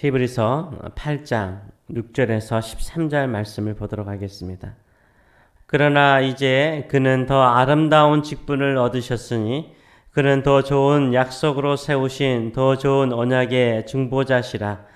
히브리서 8장 6절에서 13절 말씀을 보도록 하겠습니다. 그러나 이제 그는 더 아름다운 직분을 얻으셨으니 그는 더 좋은 약속으로 세우신 더 좋은 언약의 중보자시라.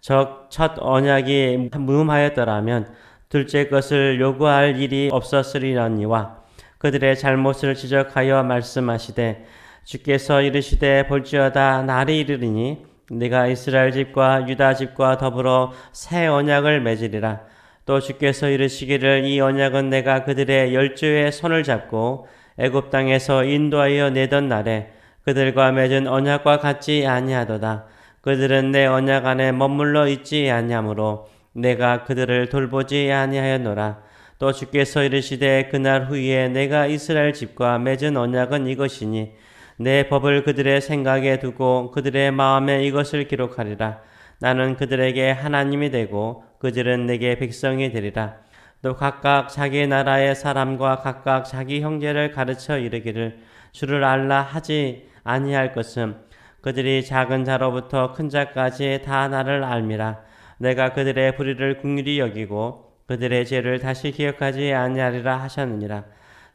첫 언약이 무음하였더라면 둘째 것을 요구할 일이 없었으리러니와 그들의 잘못을 지적하여 말씀하시되 주께서 이르시되 볼지어다 날이 이르리니 내가 이스라엘 집과 유다 집과 더불어 새 언약을 맺으리라. 또 주께서 이르시기를 이 언약은 내가 그들의 열조의 손을 잡고 애굽 땅에서 인도하여 내던 날에 그들과 맺은 언약과 같지 아니하도다. 그들은 내 언약 안에 머물러 있지 아니하므로 내가 그들을 돌보지 아니하였노라. 또 주께서 이르시되 그날 후에 내가 이스라엘 집과 맺은 언약은 이것이니 내 법을 그들의 생각에 두고 그들의 마음에 이것을 기록하리라. 나는 그들에게 하나님이 되고 그들은 내게 백성이 되리라. 또 각각 자기 나라의 사람과 각각 자기 형제를 가르쳐 이르기를 주를 알라 하지 아니할 것은 그들이 작은 자로부터 큰 자까지 다 나를 알미라. 내가 그들의 불의를 궁휼히 여기고 그들의 죄를 다시 기억하지 아니하리라 하셨느니라.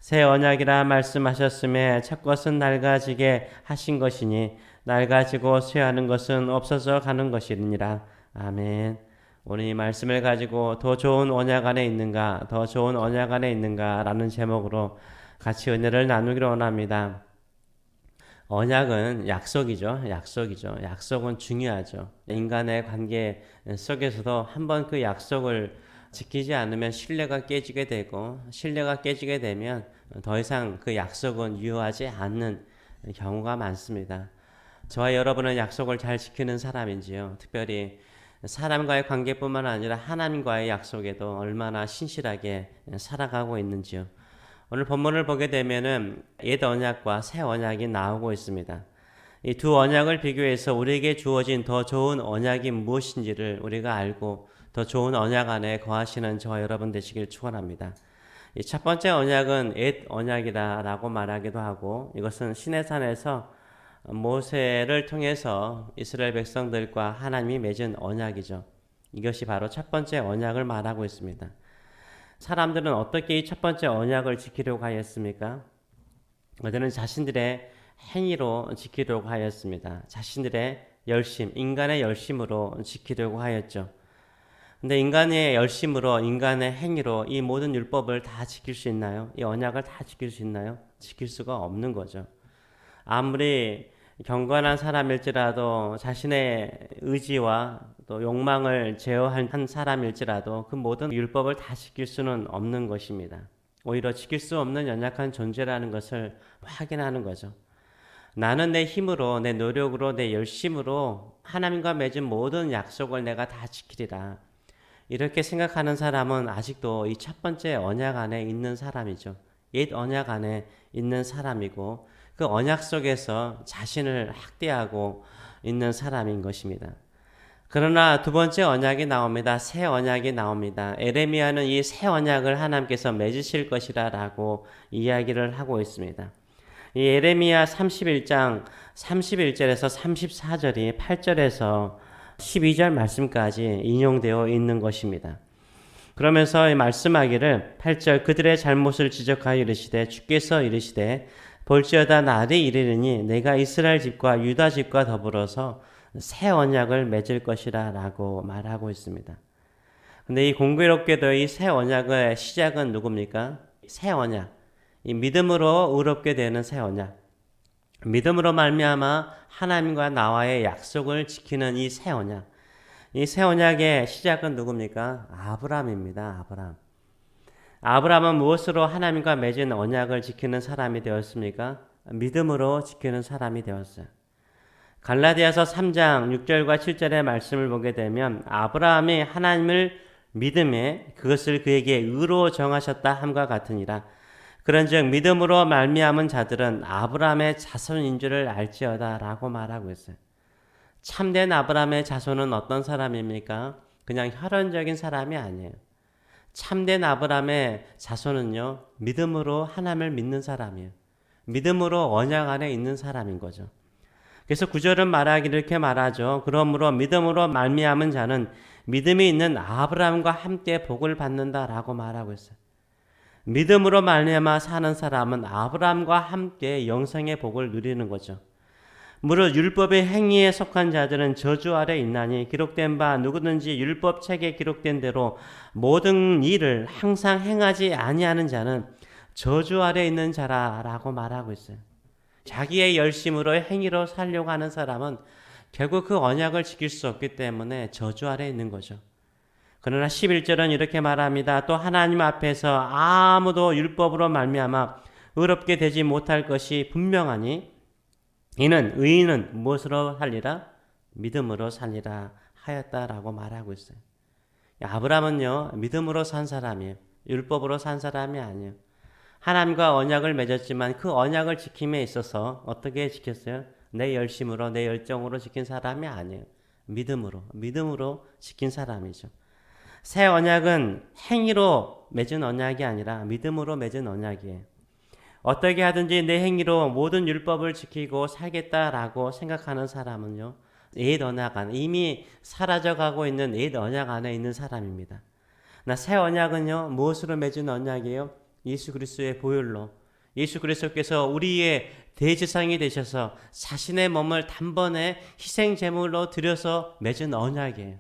새 언약이라 말씀하셨음에 첫 것은 낡아지게 하신 것이니 낡아지고 쇠하는 것은 없어져 가는 것이니라. 아멘. 오늘 이 말씀을 가지고 더 좋은 언약 안에 있는가, 더 좋은 언약 안에 있는가라는 제목으로 같이 은혜를 나누기로 원합니다. 언약은 약속이죠. 약속이죠. 약속은 중요하죠. 인간의 관계 속에서도 한번 그 약속을 지키지 않으면 신뢰가 깨지게 되고 신뢰가 깨지게 되면 더 이상 그 약속은 유효하지 않는 경우가 많습니다. 저와 여러분은 약속을 잘 지키는 사람인지요. 특별히 사람과의 관계뿐만 아니라 하나님과의 약속에도 얼마나 신실하게 살아가고 있는지요. 오늘 본문을 보게 되면은 옛 언약과 새 언약이 나오고 있습니다. 이 두 언약을 비교해서 우리에게 주어진 더 좋은 언약이 무엇인지를 우리가 알고 더 좋은 언약 안에 거하시는 저와 여러분 되시길 축원합니다. 첫 번째 언약은 옛 언약이다라고 말하기도 하고 이것은 시내산에서 모세를 통해서 이스라엘 백성들과 하나님이 맺은 언약이죠. 이것이 바로 첫 번째 언약을 말하고 있습니다. 사람들은 어떻게 이 첫 번째 언약을 지키려고 하였습니까? 그들은 자신들의 행위로 지키려고 하였습니다. 자신들의 열심, 인간의 열심으로 지키려고 하였죠. 근데 인간의 열심으로 인간의 행위로 이 모든 율법을 다 지킬 수 있나요? 이 언약을 다 지킬 수 있나요? 지킬 수가 없는 거죠. 아무리 경건한 사람일지라도 자신의 의지와 또 욕망을 제어한 사람일지라도 그 모든 율법을 다 지킬 수는 없는 것입니다. 오히려 지킬 수 없는 연약한 존재라는 것을 확인하는 거죠. 나는 내 힘으로, 내 노력으로, 내 열심으로 하나님과 맺은 모든 약속을 내가 다 지키리라. 이렇게 생각하는 사람은 아직도 이 첫 번째 언약 안에 있는 사람이죠. 옛 언약 안에 있는 사람이고 그 언약 속에서 자신을 학대하고 있는 사람인 것입니다. 그러나 두 번째 언약이 나옵니다. 새 언약이 나옵니다. 에레미야는 이 새 언약을 하나님께서 맺으실 것이라라고 이야기를 하고 있습니다. 이 에레미야 31장 31절에서 34절이 8절에서 12절 말씀까지 인용되어 있는 것입니다. 그러면서 말씀하기를 8절 그들의 잘못을 지적하여 이르시되 주께서 이르시되 볼지어다 날이 이르리니 내가 이스라엘 집과 유다 집과 더불어서 새 언약을 맺을 것이라라고 말하고 있습니다. 근데 이 공교롭게도 이 새 언약의 시작은 누굽니까? 새 언약. 이 믿음으로 의롭게 되는 새 언약. 믿음으로 말미암아 하나님과 나와의 약속을 지키는 이 새 언약. 이 새 언약의 시작은 누굽니까? 아브라함입니다. 아브라함. 아브라함은 무엇으로 하나님과 맺은 언약을 지키는 사람이 되었습니까? 믿음으로 지키는 사람이 되었어요. 갈라디아서 3장 6절과 7절의 말씀을 보게 되면 아브라함이 하나님을 믿음에 그것을 그에게 의로 정하셨다 함과 같으니라. 그런즉 믿음으로 말미암은 자들은 아브라함의 자손인 줄을 알지어다라고 말하고 있어요. 참된 아브라함의 자손은 어떤 사람입니까? 그냥 혈연적인 사람이 아니에요. 참된 아브라함의 자손은요 믿음으로 하나님을 믿는 사람이에요. 믿음으로 언약 안에 있는 사람인 거죠. 그래서 구절은 말하기를 이렇게 말하죠. 그러므로 믿음으로 말미암은 자는 믿음이 있는 아브라함과 함께 복을 받는다라고 말하고 있어요. 믿음으로 말미암아 사는 사람은 아브라함과 함께 영생의 복을 누리는 거죠. 무릇 율법의 행위에 속한 자들은 저주 아래 있나니 기록된 바 누구든지 율법 책에 기록된 대로 모든 일을 항상 행하지 아니하는 자는 저주 아래 있는 자라라고 말하고 있어요. 자기의 열심으로 행위로 살려고 하는 사람은 결국 그 언약을 지킬 수 없기 때문에 저주 아래 있는 거죠. 그러나 11절은 이렇게 말합니다. 또 하나님 앞에서 아무도 율법으로 말미암아 의롭게 되지 못할 것이 분명하니 이는 의인은 무엇으로 살리라? 믿음으로 살리라 하였다라고 말하고 있어요. 아브라함은요 믿음으로 산 사람이에요. 율법으로 산 사람이 아니에요. 하나님과 언약을 맺었지만 그 언약을 지킴에 있어서 어떻게 지켰어요? 내 열심으로 내 열정으로 지킨 사람이 아니에요. 믿음으로 믿음으로 지킨 사람이죠. 새 언약은 행위로 맺은 언약이 아니라 믿음으로 맺은 언약이에요. 어떻게 하든지 내 행위로 모든 율법을 지키고 살겠다라고 생각하는 사람은요. 옛 언약 안에 이미 사라져가고 있는 옛 언약 안에 있는 사람입니다. 나 새 언약은요. 무엇으로 맺은 언약이에요? 예수 그리스도의 보혈로 예수 그리스도께서 우리의 대제사장이 되셔서 자신의 몸을 단번에 희생 제물로 드려서 맺은 언약이에요.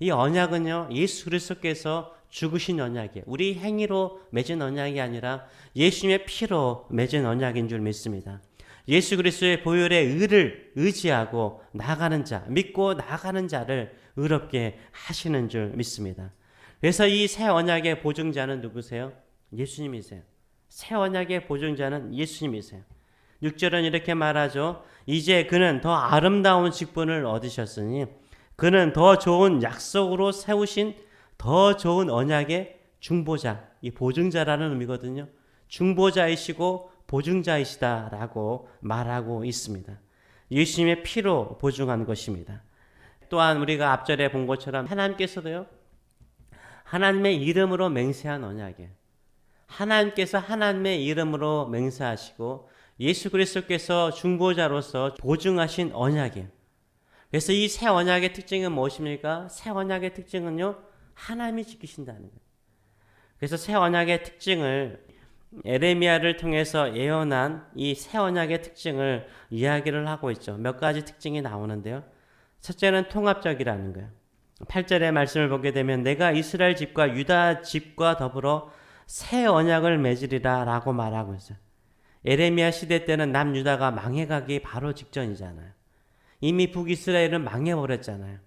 이 언약은요. 예수 그리스도께서 죽으신 언약이에요. 우리 행위로 맺은 언약이 아니라 예수님의 피로 맺은 언약인 줄 믿습니다. 예수 그리스도의 보혈의 의를 의지하고 나가는 자, 믿고 나가는 자를 의롭게 하시는 줄 믿습니다. 그래서 이 새 언약의 보증자는 누구세요? 예수님이세요. 새 언약의 보증자는 예수님이세요. 6절은 이렇게 말하죠. 이제 그는 더 아름다운 직분을 얻으셨으니 그는 더 좋은 약속으로 세우신 더 좋은 언약의 중보자, 이 보증자라는 의미거든요. 중보자이시고 보증자이시다라고 말하고 있습니다. 예수님의 피로 보증한 것입니다. 또한 우리가 앞절에 본 것처럼 하나님께서도요. 하나님의 이름으로 맹세한 언약이에요. 하나님께서 하나님의 이름으로 맹세하시고 예수 그리스도께서 중보자로서 보증하신 언약이에요. 그래서 이 새 언약의 특징은 무엇입니까? 새 언약의 특징은요. 하나님이 지키신다는 거예요. 그래서 새 언약의 특징을 에레미야를 통해서 예언한 이 새 언약의 특징을 이야기를 하고 있죠. 몇 가지 특징이 나오는데요. 첫째는 통합적이라는 거예요. 8절의 말씀을 보게 되면 내가 이스라엘 집과 유다 집과 더불어 새 언약을 맺으리라 라고 말하고 있어요. 에레미야 시대 때는 남유다가 망해가기 바로 직전이잖아요. 이미 북이스라엘은 망해버렸잖아요.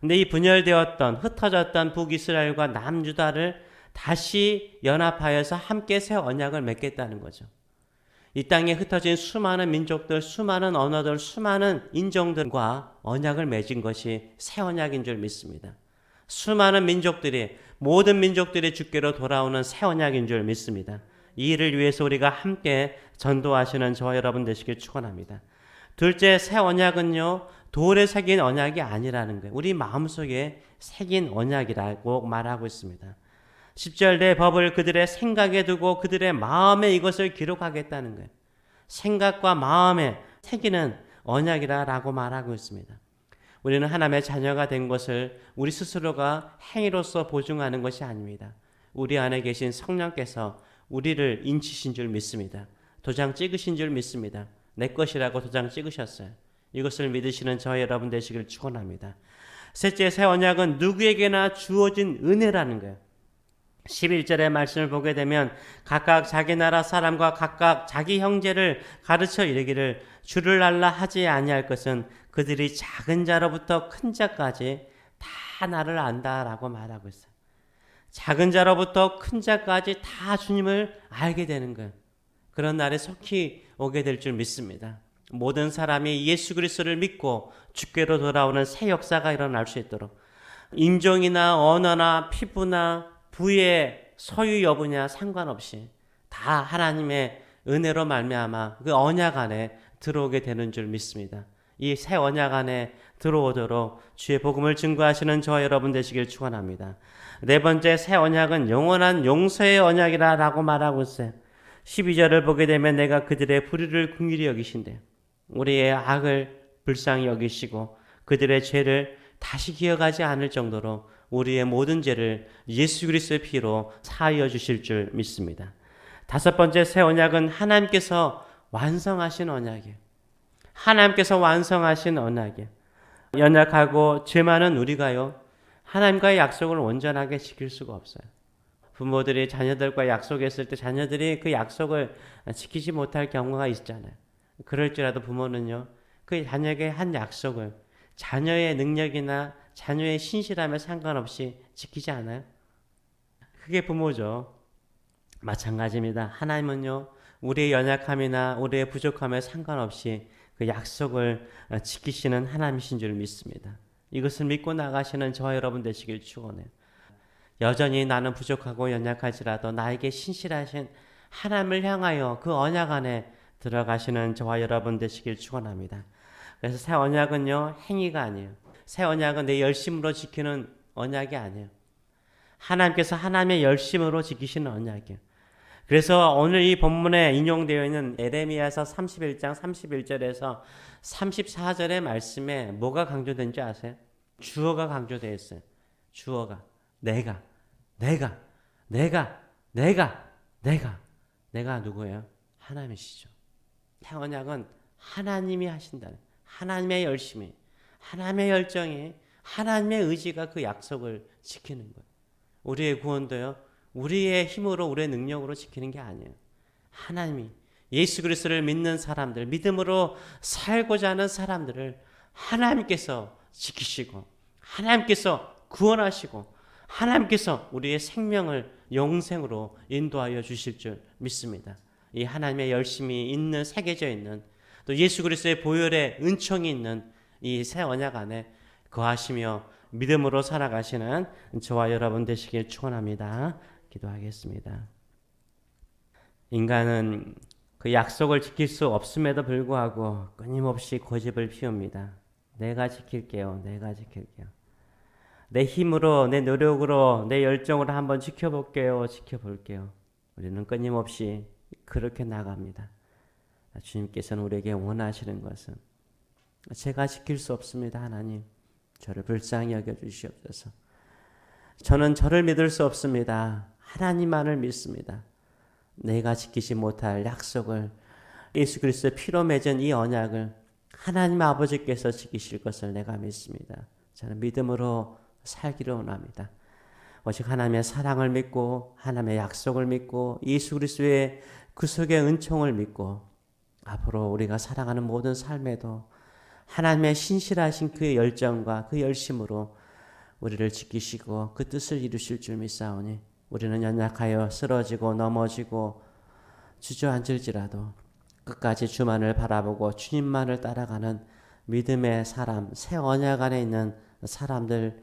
근데 이 분열되었던 흩어졌던 북이스라엘과 남유다를 다시 연합하여서 함께 새 언약을 맺겠다는 거죠. 이 땅에 흩어진 수많은 민족들, 수많은 언어들, 수많은 인종들과 언약을 맺은 것이 새 언약인 줄 믿습니다. 수많은 민족들이 모든 민족들이 주께로 돌아오는 새 언약인 줄 믿습니다. 이 일을 위해서 우리가 함께 전도하시는 저 여러분 되시길 축원합니다. 둘째 새 언약은요 돌에 새긴 언약이 아니라는 거예요. 우리 마음속에 새긴 언약이라고 말하고 있습니다. 10절 내 법을 그들의 생각에 두고 그들의 마음에 이것을 기록하겠다는 거예요. 생각과 마음에 새기는 언약이라고 말하고 있습니다. 우리는 하나님의 자녀가 된 것을 우리 스스로가 행위로서 보증하는 것이 아닙니다. 우리 안에 계신 성령께서 우리를 인치신 줄 믿습니다. 도장 찍으신 줄 믿습니다. 내 것이라고 도장 찍으셨어요. 이것을 믿으시는 저 여러분 되시길 축원합니다. 셋째 새 언약은 누구에게나 주어진 은혜라는 거예요. 11절의 말씀을 보게 되면 각각 자기 나라 사람과 각각 자기 형제를 가르쳐 이르기를 주를 알라 하지 아니할 것은 그들이 작은 자로부터 큰 자까지 다 나를 안다라고 말하고 있어요. 작은 자로부터 큰 자까지 다 주님을 알게 되는 거예요. 그런 날에 속히 오게 될 줄 믿습니다. 모든 사람이 예수 그리스도를 믿고 주께로 돌아오는 새 역사가 일어날 수 있도록 인종이나 언어나 피부나 부의 소유 여부냐 상관없이 다 하나님의 은혜로 말미암아 그 언약 안에 들어오게 되는 줄 믿습니다. 이 새 언약 안에 들어오도록 주의 복음을 증거하시는 저 여러분 되시길 축원합니다. 네 번째 새 언약은 영원한 용서의 언약이라라고 말하고 있어요. 12절을 보게 되면 내가 그들의 불의를 긍휼히 여기신대. 우리의 악을 불쌍히 여기시고 그들의 죄를 다시 기억하지 않을 정도로 우리의 모든 죄를 예수 그리스도의 피로 사하여 주실 줄 믿습니다. 다섯 번째 새 언약은 하나님께서 완성하신 언약이에요. 하나님께서 완성하신 언약이에요. 연약하고 죄 많은 우리가요. 하나님과의 약속을 온전하게 지킬 수가 없어요. 부모들이 자녀들과 약속했을 때 자녀들이 그 약속을 지키지 못할 경우가 있잖아요. 그럴지라도 부모는요. 그 자녀에게 한 약속을 자녀의 능력이나 자녀의 신실함에 상관없이 지키지 않아요? 그게 부모죠. 마찬가지입니다. 하나님은요, 우리의 연약함이나 우리의 부족함에 상관없이 그 약속을 지키시는 하나님이신 줄 믿습니다. 이것을 믿고 나가시는 저와 여러분 되시길 축원해요. 여전히 나는 부족하고 연약할지라도 나에게 신실하신 하나님을 향하여 그 언약 안에 들어가시는 저와 여러분 되시길 축원합니다. 그래서 새 언약은요 행위가 아니에요. 새 언약은 내 열심으로 지키는 언약이 아니에요. 하나님께서 하나님의 열심으로 지키시는 언약이에요. 그래서 오늘 이 본문에 인용되어 있는 에레미야서 31장 31절에서 34절의 말씀에 뭐가 강조된지 아세요? 주어가 강조되어 있어요. 주어가 내가 내가 내가 내가 내가 내가 누구예요? 하나님이시죠. 태언약은 하나님이 하신다는 하나님의 열심이 하나님의 열정이 하나님의 의지가 그 약속을 지키는 거예요. 우리의 구원도요. 우리의 힘으로 우리의 능력으로 지키는 게 아니에요. 하나님이 예수 그리스도를 믿는 사람들, 믿음으로 살고자 하는 사람들을 하나님께서 지키시고 하나님께서 구원하시고 하나님께서 우리의 생명을 영생으로 인도하여 주실 줄 믿습니다. 이 하나님의 열심이 있는 새겨져 있는 또 예수 그리스도의 보혈의 은총이 있는 이 새 언약 안에 거하시며 믿음으로 살아가시는 저와 여러분 되시길 축원합니다. 기도하겠습니다. 인간은 그 약속을 지킬 수 없음에도 불구하고 끊임없이 고집을 피웁니다. 내가 지킬게요. 내가 지킬게요. 내 힘으로, 내 노력으로, 내 열정으로 한번 지켜볼게요. 지켜볼게요. 우리는 끊임없이 그렇게 나갑니다. 주님께서는 우리에게 원하시는 것은 제가 지킬 수 없습니다. 하나님. 저를 불쌍히 여겨 주시옵소서. 저는 저를 믿을 수 없습니다. 하나님만을 믿습니다. 내가 지키지 못할 약속을 예수 그리스도의 피로 맺은 이 언약을 하나님 아버지께서 지키실 것을 내가 믿습니다. 저는 믿음으로 살기를 원합니다. 오직 하나님의 사랑을 믿고 하나님의 약속을 믿고 예수 그리스도의 구속의 은총을 믿고 앞으로 우리가 살아가는 모든 삶에도 하나님의 신실하신 그의 열정과 그 열심으로 우리를 지키시고 그 뜻을 이루실 줄 믿사오니 우리는 연약하여 쓰러지고 넘어지고 주저앉을지라도 끝까지 주만을 바라보고 주님만을 따라가는 믿음의 사람, 새 언약 안에 있는 사람들